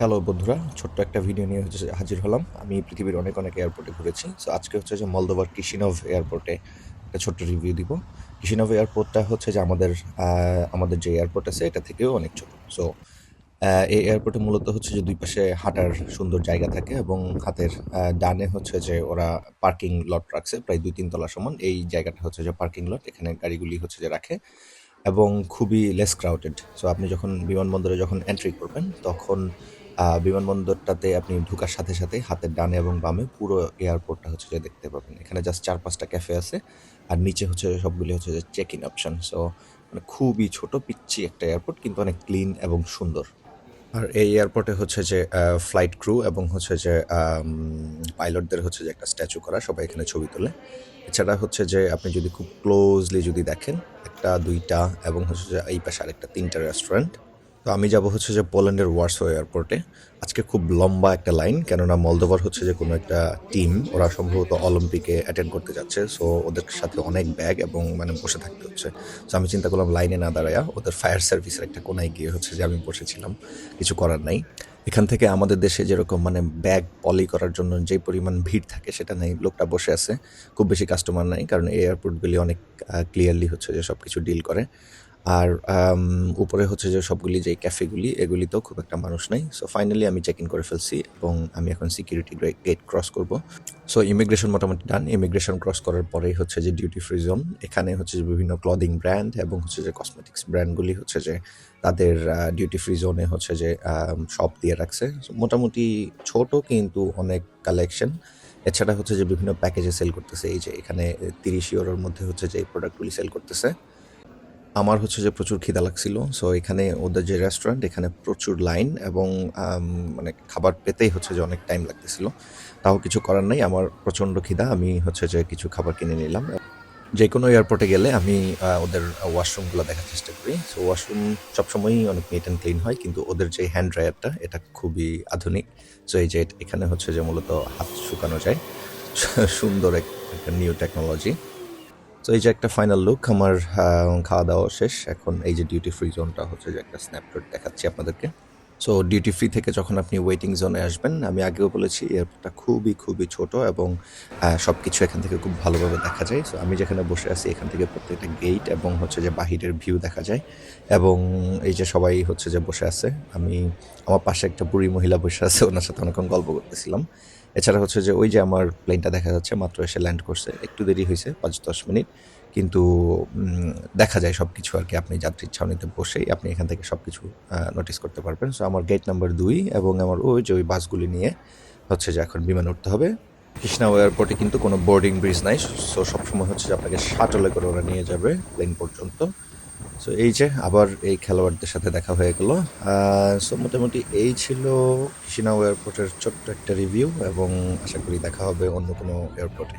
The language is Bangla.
হ্যালো বন্ধুরা, ছোট্ট একটা ভিডিও নিয়ে হচ্ছে হাজির হলাম। আমি পৃথিবীর অনেক অনেক এয়ারপোর্টে ঘুরেছি। সো আজকে হচ্ছে যে মলদোভার কিশিনভ এয়ারপোর্টে একটা ছোট্ট রিভিউ দিব। কিশিনভ এয়ারপোর্টটা হচ্ছে যে আমাদের আমাদের যে এয়ারপোর্ট আছে, এটা থেকেও অনেক ছোট। সো এই এয়ারপোর্টে মূলত হচ্ছে যে দুই পাশে হাঁটার সুন্দর জায়গা থাকে এবং হাতের ডানে হচ্ছে যে ওরা পার্কিং লট রাখছে, প্রায় দুই তিন তলা সমান। এই জায়গাটা হচ্ছে যে পার্কিং লট এখানে গাড়িগুলি হচ্ছে যে রাখে এবং খুবই লেস ক্রাউডেড সো আপনি যখন বিমানবন্দরে যখন এন্ট্রি করবেন, তখন বিমানবন্দরটাতে আপনি ঢোকার সাথে সাথে হাতের ডানে এবং বামে পুরো এয়ারপোর্টটা হচ্ছে যে দেখতে পাবেন। এখানে জাস্ট চার পাঁচটা ক্যাফে আছে আর নিচে হচ্ছে সবগুলি হচ্ছে যে চেক ইন অপশন সো মানে খুবই ছোট পিচ্ছি একটা এয়ারপোর্ট, কিন্তু অনেক ক্লিন এবং সুন্দর। আর এই এয়ারপোর্টে হচ্ছে যে ফ্লাইট ক্রু এবং হচ্ছে যে পাইলটদের হচ্ছে যে একটা স্ট্যাচু করা, সবাই এখানে ছবি তোলে। এছাড়া হচ্ছে যে আপনি যদি খুব ক্লোজলি যদি দেখেন, একটা, দুইটা এবং হচ্ছে যে এই পাশে আরেকটা, তিনটা রেস্টুরেন্ট তো আমি যাব হচ্ছে যে পোল্যান্ডের ওয়ার্সো এয়ারপোর্টে। আজকে খুব লম্বা একটা লাইন, কেননা মলদোভার হচ্ছে যে কোনো একটা টিম, ওরা সম্ভবত অলিম্পিকে অ্যাটেন্ড করতে যাচ্ছে সো ওদের সাথে অনেক ব্যাগ এবং মানে বসে থাকতে হচ্ছে। তো আমি চিন্তা করলাম লাইনে না দাঁড়ায়া ওদের ফায়ার সার্ভিসের একটা কোনায় গিয়ে হচ্ছে যে আমি বসেছিলাম, কিছু করার নাই। এখান থেকে আমাদের দেশে যেরকম মানে ব্যাগ পলি করার জন্য যে পরিমাণ ভিড় থাকে সেটা নেই, লোকটা বসে আছে, খুব বেশি কাস্টমার নাই, কারণ এয়ারপোর্টগুলি অনেক ক্লিয়ারলি হচ্ছে যে সব কিছু ডিল করে। আর উপরে হচ্ছে যে সবগুলি যে ক্যাফেগুলি, এগুলিতেও খুব একটা মানুষ নাই। সো ফাইনালি আমি চেক ইন করে ফেলছি এবং আমি এখন সিকিউরিটি গেট ক্রস করব। সো ইমিগ্রেশন মোটামুটি ডান ইমিগ্রেশন ক্রস করার পরেই হচ্ছে যে ডিউটি ফ্রি জোন এখানে হচ্ছে যে বিভিন্ন ক্লদিং ব্র্যান্ড এবং হচ্ছে যে কসমেটিক্স ব্র্যান্ডগুলি হচ্ছে যে তাদের ডিউটি ফ্রি জোনে হচ্ছে যে শপ দিয়ে রাখছে। মোটামুটি ছোট কিন্তু অনেক কালেকশন এছাড়া হচ্ছে যে বিভিন্ন প্যাকেজে সেল করতেছে। এই যে এখানে তিরিশ ইউরোর মধ্যে হচ্ছে যে এই প্রোডাক্টগুলি সেল করতেছে। আমার হচ্ছে যে প্রচুর খিদা লাগছিল। সো এখানে ওদের যে রেস্টুরেন্ট এখানে প্রচুর লাইন এবং মানে খাবার পেতেই হচ্ছে যে অনেক টাইম লাগতেছিল। তাও কিছু করার নাই, আমার প্রচণ্ড খিদা, আমি হচ্ছে যে কিছু খাবার কিনে নিলাম। যে কোনো এয়ারপোর্টে গেলে আমি ওদের ওয়াশরুমগুলো দেখার চেষ্টা করি। সো ওয়াশরুম সবসময়ই অনেক নিট অ্যান্ড ক্লিন হয়, কিন্তু ওদের যে হ্যান্ড ড্রায়ারটা এটা খুবই আধুনিক। সো এই যে এখানে হচ্ছে যে মূলত হাত শুকানো যায়। সুন্দর এক- একটা নিউ টেকনোলজি তো এই যে একটা ফাইনাল লুক আমার খাওয়া দাওয়া শেষ। এখন এই যে ডিউটি ফ্রি জোনটা হচ্ছে যে একটা স্ন্যাপশট দেখাচ্ছি আপনাদেরকে। সো ডিউটি ফ্রি থেকে যখন আপনি ওয়েটিং জোনে আসবেন, আমি আগেও বলেছি, এয়ারপোর্টটা খুবই খুবই ছোট এবং সব কিছু এখান থেকে খুব ভালোভাবে দেখা যায়। সো আমি যেখানে বসে আছি, এখান থেকে প্রত্যেকটা গেট এবং হচ্ছে যে বাহিরের ভিউ দেখা যায়। এবং এই যে সবাই হচ্ছে যে বসে আছে, আমি, আমার পাশে একটা বুড়ি মহিলা বসে আছে, ওনার সাথে অনেকক্ষণ গল্প করতেছিলাম। এছাড়া হচ্ছে যে ওই যে আমার প্লেনটা দেখা যাচ্ছে, মাত্র এসে ল্যান্ড করছে, একটু দেরি হয়েছে পাঁচ দশ মিনিট। কিন্তু দেখা যায় সব কিছু আর কি, আপনি যাত্রীর ছাউনিতে বসেই আপনি এখান থেকে সব কিছু নোটিস করতে পারবেন। সো আমার গেট নাম্বার দুই এবং আমার ওই যে ওই বাসগুলি নিয়ে হচ্ছে যে এখন বিমান উঠতে হবে। কৃষ্ণাও এয়ারপোর্টে কিন্তু কোনো বোর্ডিং ব্রিজ নাই। সো সবসময় হচ্ছে যে আপনাকে শাটলে করে ওরা নিয়ে যাবে প্লেন পর্যন্ত। সো এই যে আবার এই খেলোয়াড়দের সাথে দেখা হয়ে গেল। সো মোটামুটি এই ছিল কৃষিনাও এয়ারপোর্টের ছোট্ট একটা রিভিউ এবং আশা করি দেখা হবে অন্য কোনো এয়ারপোর্টে